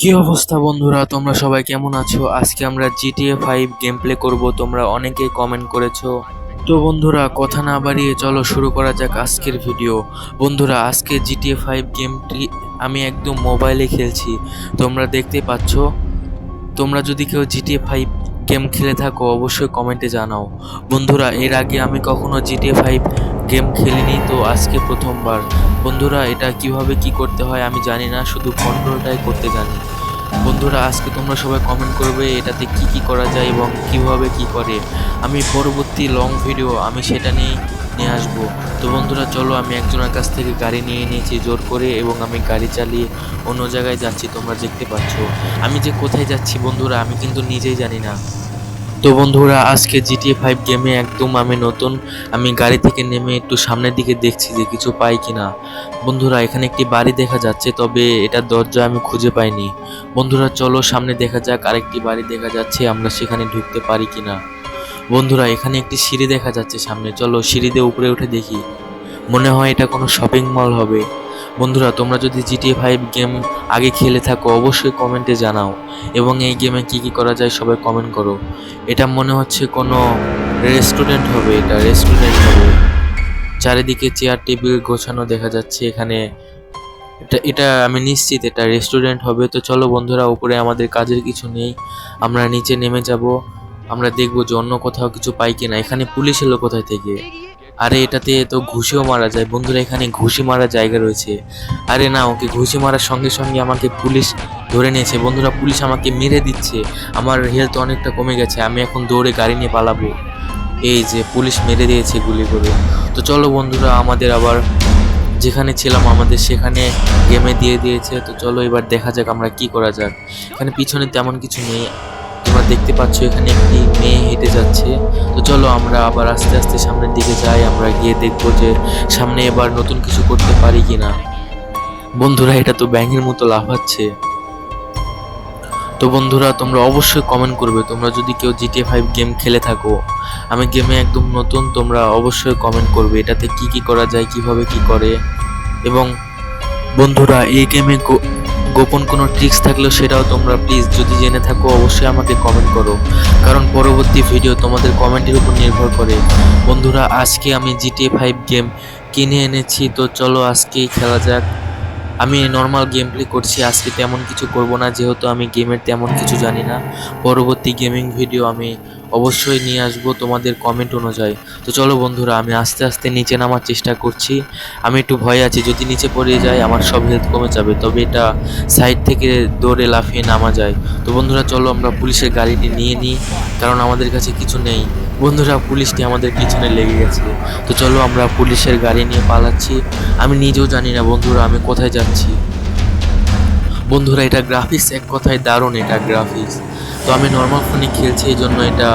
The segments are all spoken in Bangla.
কি অবস্থা বন্ধুরা? তোমরা সবাই কেমন আছো? আজকে আমরা জিটিএ ফাইভ গেম প্লে করব। তোমরা অনেকেই কমেন্ট করেছ। তো বন্ধুরা, কথা না বাড়িয়ে চলো শুরু করা যাক আজকের ভিডিও বন্ধুরা, আজকে জিটিএ ফাইভ গেমটি আমি একদম মোবাইলে খেলছি। তোমরা দেখতে পাচ্ছ? তোমরা যদি কেউ জিটিএ ফাইভ গেম খেলে থাকো, অবশ্যই কমেন্টে জানাও। বন্ধুরা, এর আগে আমি কখনো জিটিএ ফাইভ গেম খেলিনি, তো আজকে প্রথমবার। বন্ধুরা, এটা কীভাবে কি করতে হয় আমি জানি না, শুধু কন্ট্রোলটাই করতে জানি। বন্ধুরা, আজকে তোমরা সবাই কমেন্ট করবে এটাতে কি কি করা যায় এবং কীভাবে কি করে। আমি পরবর্তী লং ভিডিও আমি সেটা নিয়ে নিয়ে আসব। তো বন্ধুরা, চলো আমি একজনের কাছ থেকে গাড়ি নিয়ে নিয়েছি জোর করে এবং আমি গাড়ি চালিয়ে অন্য জায়গায় যাচ্ছি, তোমরা দেখতে পাচ্ছ। আমি যে কোথায় যাচ্ছি বন্ধুরা, আমি কিন্তু নিজেই জানি না। তো বন্ধুরা, আজকে জিটিএ ফাইভ গেমে একদম আমি নতুন, আমি গাড়ি থেকে নেমে একটু সামনের দিকে দেখছি যে কিছু পাই কিনা। বন্ধুরা, এখানে একটি বাড়ি দেখা যাচ্ছে, তবে এটার দরজা আমি খুঁজে পাইনি। বন্ধুরা, চলো সামনে দেখা যাক আরেকটি বাড়ি দেখা যাচ্ছে, আমরা সেখানে ঢুকতে পারি কিনা। বন্ধুরা, এখানে একটি সিঁড়ি দেখা যাচ্ছে সামনে, চলো সিঁড়ি দিয়ে উপরে উঠে দেখি। মনে হয় এটা কোনো শপিং মল হবে। বন্ধুরা, তোমরা যদি জিটিএ ফাইভ গেম আগে খেলে থাকো, অবশ্যই কমেন্টে জানাও। এবং এই গেমে কি কি করা যায় সবাই কমেন্ট করো। এটা মনে হচ্ছে কোনো রেস্টুরেন্ট হবে, এটা রেস্টুরেন্ট হবে। চারিদিকে চেয়ার টেবিল গোছানো দেখা যাচ্ছে এখানে। এটা এটা আমি নিশ্চিত এটা রেস্টুরেন্ট হবে। তো চলো বন্ধুরা, উপরে আমাদের কাজের কিছু নেই। আমরা নিচে নেমে যাব। আমরা দেখব যে অন্য কোথাও কিছু পাই কিনা। এখানে পুলিশ এলো কোথায় থেকে? আরে, এটাতে তো ঘুষিও মারা যায়। বন্ধুরা, এখানে ঘুষি মারার জায়গা রয়েছে। আরে না, ওকে ঘুষি মারার সঙ্গে সঙ্গে আমাকে পুলিশ ধরে নিয়েছে। বন্ধুরা, পুলিশ আমাকে মেরে দিচ্ছে। আমার হেলথ অনেকটা কমে গেছে। আমি এখন দৌড়ে গাড়ি নিয়ে পালাবো। এই যে, পুলিশ মেরে দিয়েছে গুলি করে। তো চলো বন্ধুরা, আমাদের আবার যেখানে ছিলাম, আমাদের সেখানে গেমে দিয়ে দিয়েছে। তো চলো এবার দেখা যাক আমরা কি করা যাক। এখানে পিছনে তেমন কিছু নেই। দেখতে পাচ্ছ, এখানে একটি মেয়ে হেঁটে যাচ্ছে। তো চলো আমরা আবার আস্তে আস্তে সামনের দিকে যাই, আমরা গিয়ে দেখব যে সামনে এবার নতুন কিছু করতে পারি কিনা। বন্ধুরা, এটা তো ব্যাঙের মতো লাফাচ্ছে। তো বন্ধুরা, তোমরা অবশ্যই কমেন্ট করবে, তোমরা যদি কেউ জিটিএ ফাইভ গেম খেলে থাকো। আমি গেমে একদম নতুন, তোমরা অবশ্যই কমেন্ট করবে, এটাতে কি কি করা যায়, কীভাবে কি করে। এবং বন্ধুরা, এই গেমে গোপন কোনো ট্রিক্স থাকলেও সেটাও তোমরা প্লিজ যদি জেনে থাকো, অবশ্যই আমাকে কমেন্ট করো। কারণ পরবর্তী ভিডিও তোমাদের কমেন্টের উপর নির্ভর করে। বন্ধুরা, আজকে আমি জিটিএ ফাইভ গেম কিনে এনেছি, তো চলো আজকেই খেলা যাক। আমি নর্মাল গেম প্লে করছি, আজকে তেমন কিছু করব না, যেহেতু আমি গেমের তেমন কিছু জানি না। পরবর্তী গেমিং ভিডিও আমি অবশ্যই নিয়ে আসব তোমাদের কমেন্ট অনুযায়ী। তো চলো বন্ধুরা, আমি আস্তে আস্তে নিচে নামার চেষ্টা করছি। আমি একটু ভয় আছি, যদি নিচে পড়ে যায়, আমার সব হেলথ কমে যাবে। তবে এটা সাইড থেকে দৌড়ে লাফিয়ে নামা যায়। তো বন্ধুরা, চলো আমরা পুলিশের গাড়িটি নিয়ে নিই, কারণ আমাদের কাছে কিছু নেই। বন্ধুরা, পুলিশটি আমাদের পিছনে লেগে গেছে। তো চলো আমরা পুলিশের গাড়ি নিয়ে পালাচ্ছি। আমি নিজেও জানি না বন্ধুরা, আমি কোথায় যাচ্ছি। বন্ধুরা, এটা গ্রাফিক্স এক কথায় দারুণ এটা গ্রাফিক্স তো আমি নর্মাল ফোনে খেলছি, এই জন্য এটা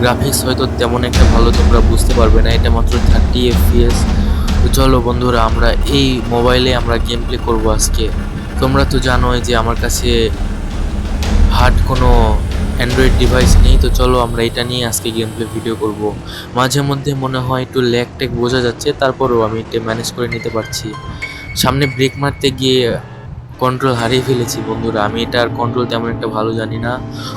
গ্রাফিক্স হয়তো তেমন একটা ভালো তোমরা বুঝতে পারবে না। এটা মাত্র থার্টি এফপিএস তো চলো বন্ধুরা, আমরা এই মোবাইলে আমরা গেম প্লে করব আজকে। তোমরা তো জানোই যে আমার কাছে হার্ড কোনো অ্যান্ড্রয়েড ডিভাইস নেই, তো চলো আমরা এটা নিয়ে আজকে গেম প্লে ভিডিও করব। মাঝে মধ্যে মনে হয় একটু ল্যাগ ট্যাগ বোঝা যাচ্ছে, তারপরেও আমি এটা ম্যানেজ করে নিতে পারছি। সামনে ব্রেক মারতে গিয়ে কন্ট্রোল হারিয়ে ফেলেছি, বন্ধুরা। আমি এটার কন্ট্রোল তেমন একটা ভালো জানি না।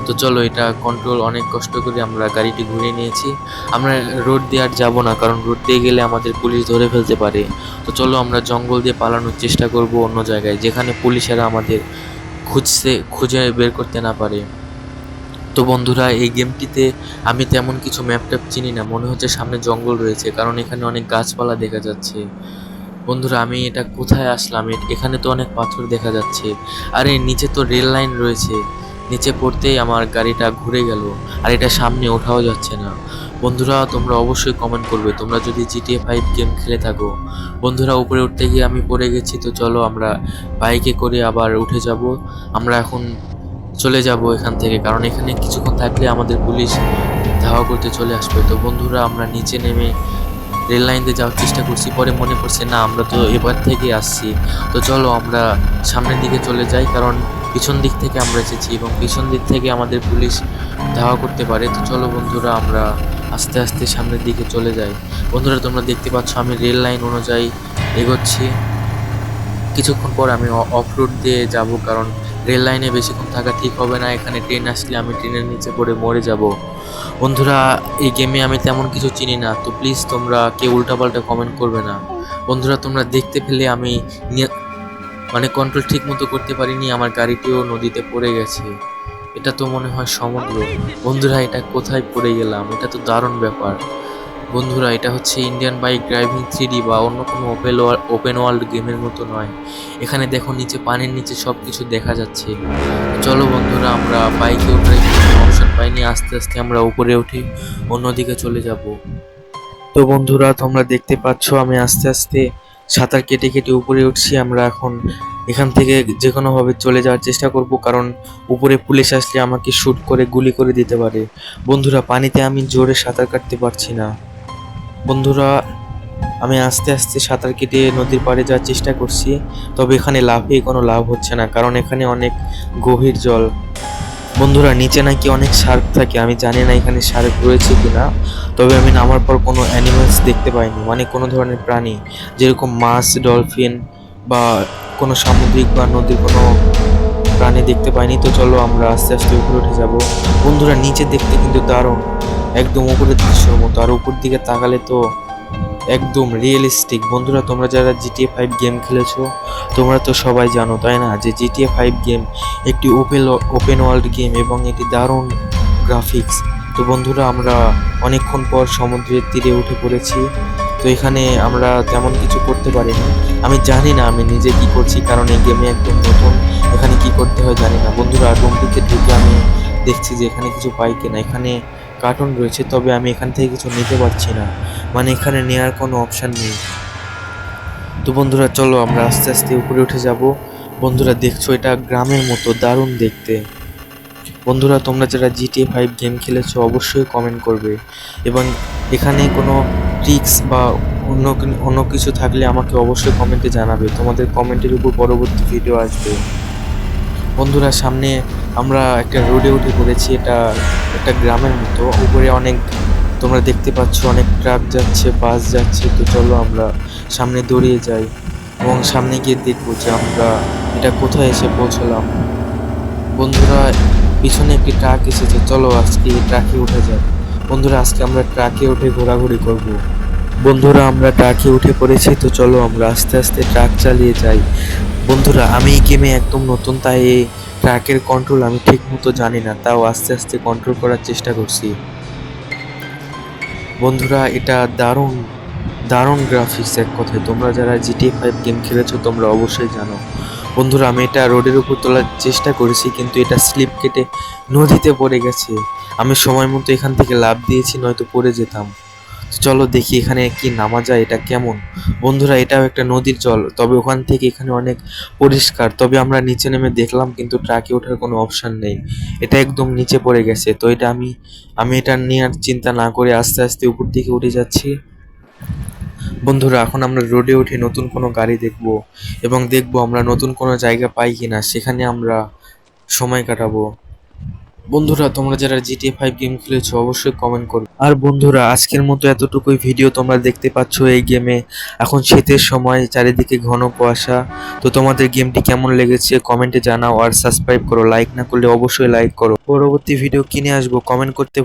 তো চলো, এটা কন্ট্রোল অনেক কষ্ট করে আমরা গাড়িটি ঘুরিয়ে নিয়েছি। আমরা রোড দিয়ে আর যাব না, কারণ রোড দিয়ে গেলে আমাদের পুলিশ ধরে ফেলতে পারে। তো চলো, আমরা জঙ্গল দিয়ে পালানোর চেষ্টা করব অন্য জায়গায়, যেখানে পুলিশেরা আমাদের খুঁজতে, খুঁজে বের করতে না পারে। তো বন্ধুরা, এই গেমটিতে আমি তেমন কিছু ম্যাপ ট্যাপ চিনি না। মনে হচ্ছে সামনে জঙ্গল রয়েছে, কারণ এখানে অনেক গাছপালা দেখা যাচ্ছে। বন্ধুরা, আমি এটা কোথায় আসলাম? এখানে তো অনেক পাথর দেখা যাচ্ছে। আরে, নিচে তো রেল লাইন রয়েছে। নিচে পড়তেই আমার গাড়িটা ঘুরে গেল। আর এটা সামনে ওঠাও যাচ্ছে না। বন্ধুরা, তোমরা অবশ্যই কমেন্ট করবে। তোমরা যদি জিটিএ ফাইভ গেম খেলে থাকো। বন্ধুরা, উপরে উঠতে গিয়ে আমি পড়ে গেছি, তো চলো আমরা বাইকে করে আবার উঠে যাব। আমরা এখন চলে যাব এখান থেকে, কারণ এখানে কিছুক্ষণ থাকলে আমাদের পুলিশ ধাওয়া করতে চলে আসবে। তো বন্ধুরা, আমরা নিচে নেমে রেল লাইন দিয়ে যাওয়ার চেষ্টা করছি, পরে মনে পড়ছে, না, আমরা তো এবার থেকে আসছি। তো চলো আমরা সামনের দিকে চলে যাই, কারণ পিছন দিক থেকে আমরা এসেছি এবং পিছন দিক থেকে আমাদের পুলিশ ধাওয়া করতে পারে। তো চলো বন্ধুরা, আমরা আস্তে আস্তে সামনের দিকে চলে যাই। বন্ধুরা, তোমরা দেখতে পাচ্ছ, আমি রেল লাইন অনুযায়ী এগোচ্ছি। কিছুক্ষণ পর আমি অফ রোড দিয়ে যাব, কারণ রেল লাইনে বেশিক্ষণ থাকা ঠিক হবে না। এখানে ট্রেন আসলে আমি ট্রেনের নিচে পড়ে মরে যাব। বন্ধুরা, এই গেমে আমি তেমন কিছু চিনি না, তো প্লিজ তোমরা কেউ উল্টাপাল্টা কমেন্ট করবে না। বন্ধুরা, তোমরা দেখতে পেলে আমি মানে কন্ট্রোল ঠিক মতো করতে পারিনি, আমার গাড়িটিও নদীতে পড়ে গেছে। এটা তো মনে হয় সমুদ্র। বন্ধুরা, এটা কোথায় পড়ে গেলাম? এটা তো দারুণ ব্যাপার। বন্ধুরা, এটা হচ্ছে ইন্ডিয়ান বাইক ড্রাইভিং থ্রি বা অন্য কোনো ওপেন ওপেন ওয়ার্ল্ড গেমের মতো নয়। এখানে দেখো নিচে, পানির নিচে সব কিছু দেখা যাচ্ছে। চলো বন্ধুরা, আমরা বাইকে উঠে অপশন পাইনি। আস্তে আস্তে আমরা উপরে উঠে অন্যদিকে চলে যাব। তো বন্ধুরা, তোমরা দেখতে পাচ্ছ আমি আস্তে আস্তে সাঁতার কেটে কেটে উপরে উঠছি। আমরা এখন এখান থেকে যে কোনোভাবে চলে যাওয়ার চেষ্টা করব, কারণ উপরে পুলিশ আসলে আমাকে শ্যুট করে, গুলি করে দিতে পারে। বন্ধুরা, পানিতে আমি জোরে সাঁতার কাটতে পারছি না। বন্ধুরা, আমি আস্তে আস্তে সাঁতার কেটে নদীর পাড়ে যাওয়ার চেষ্টা করছি, তবে এখানে লাভে কোনো লাভ হচ্ছে না, কারণ এখানে অনেক গভীর জল। বন্ধুরা, নিচে নাকি অনেক শার্ক থাকে, আমি জানি না এখানে শার্ক রয়েছে কিনা, তবে আমি নামার পর কোনো অ্যানিমালস দেখতে পাইনি মানে কোনো ধরনের প্রাণী, যেরকম মাছ ডলফিন বা কোনো সামুদ্রিক বা নদীর কোনো প্রাণী দেখতে পাইনি, তো চলো আমরা আস্তে আস্তে উপরে উঠে যাব। বন্ধুরা, নিচে দেখতে কিন্তু দারুণ। একদম উপরের দৃশ্যের মতো। আর উপর দিকে তাকালে তো একদম রিয়েলিস্টিক বন্ধুরা, তোমরা যারা জিটিএ ফাইভ গেম খেলেছো, তোমরা তো সবাই জানো, তাই না? যে জিটিএ ফাইভ গেম একটি ওপেন ওপেন ওয়ার্ল্ড গেম এবং এটি দারুণ গ্রাফিক্স তো বন্ধুরা, আমরা অনেকক্ষণ পর সমুদ্রের তীরে উঠে পড়েছি। তো এখানে আমরা তেমন কিছু করতে পারি না আমি জানি না আমি নিজে কি করছি, কারণ এই গেমে একদম নতুন। এখানে কি করতে হয় জানি না। বন্ধুরা রুমটিতে ঢুকে আমি দেখছি যে এখানে কিছু পাই কিনা। এখানে কার্টুন রয়েছে, তবে আমি এখান থেকে কিছু নিতে পারছি না। মানে এখানে নেওয়ার কোনো অপশান নেই। তো বন্ধুরা, চলো আমরা আস্তে আস্তে উপরে উঠে যাব। বন্ধুরা, দেখছ এটা গ্রামের মতো, দারুণ দেখতে। বন্ধুরা, তোমরা যারা জিটিএ ফাইভ গেম খেলেছো, অবশ্যই কমেন্ট করবে। এবং এখানে কোনো ট্রিক্স বা অন্য অন্য কিছু থাকলে আমাকে অবশ্যই কমেন্টে জানাবে। তোমাদের কমেন্টের উপর পরবর্তী ভিডিও আসবে। বন্ধুরা, সামনে আমরা একটা রোডে উঠে পড়েছি, এটা একটা গ্রামের মতো। উপরে অনেক, তোমরা দেখতে পাচ্ছ, অনেক ট্রাক যাচ্ছে, বাস যাচ্ছে, তো চলো আমরা সামনে দৌড়িয়ে যাই এবং সামনে গিয়ে দেখব যে আমরা এটা কোথায় এসে পৌঁছলাম। বন্ধুরা, পিছনে একটি ট্রাক এসেছে, চলো আজকে ট্রাকে উঠে যাই। বন্ধুরা, আজকে আমরা ট্রাকে উঠে ঘোরাঘুরি করব। বন্ধুরা, আমরা ট্রাকে উঠে পড়েছি, তো চলো আমরা আস্তে আস্তে ট্রাক চালিয়ে যাই। বন্ধুরা, আমি গেমে একদম নতুন, তাই ট্রাকের কন্ট্রোল আমি ঠিক মতো জানি না, তাও আস্তে আস্তে কন্ট্রোল করার চেষ্টা করছি। বন্ধুরা, এটা দারুণ দারুণ গ্রাফিক্স এক কথায় তোমরা যারা জিটিএ ফাইভ গেম খেলেছো, তোমরা অবশ্যই জানো। বন্ধুরা, আমি এটা রোডের উপর তোলার চেষ্টা করেছি, কিন্তু এটা স্লিপ কেটে নদীতে পড়ে গেছে। আমি সময় মতো এখান থেকে লাভ দিয়েছি, নয়তো পড়ে যেতাম। চলো দেখি এখানে কি নামা যায়, এটা কেমন? বন্ধুরা, এটাও একটা নদীর জল, তবে ওখান থেকে এখানে অনেক পরিষ্কার। তবে আমরা নিচে নেমে দেখলাম, কিন্তু ট্রাকে ওঠার কোনো অপশন নেই। এটা একদম নিচে পড়ে গেছে, তো এটা আমি আমি এটা নেওয়ার চিন্তা না করে আস্তে আস্তে উপর দিকে উঠে যাচ্ছি। বন্ধুরা, এখন আমরা রোডে উঠে নতুন কোনো গাড়ি দেখব এবং দেখব আমরা নতুন কোনো জায়গা পাই কিনা, সেখানে আমরা সময় কাটাবো। বন্ধুরা, তোমরা যারা জিটিএ ফাইভ গেম খেলেছো, অবশ্যই কমেন্ট করবে। আর বন্ধুরা, আজকের মতো এতটুকুই ভিডিও তোমরা দেখতে পাচ্ছ এই গেমে এখন শীতের সময়, চারিদিকে ঘন কুয়াশা। তো তোমাদের গেমটি কেমন লেগেছে কমেন্টে জানাও, আর সাবস্ক্রাইব করো। লাইক না করলে অবশ্যই লাইক করো। পরবর্তী ভিডিও কিনে আসব কমেন্ট করতে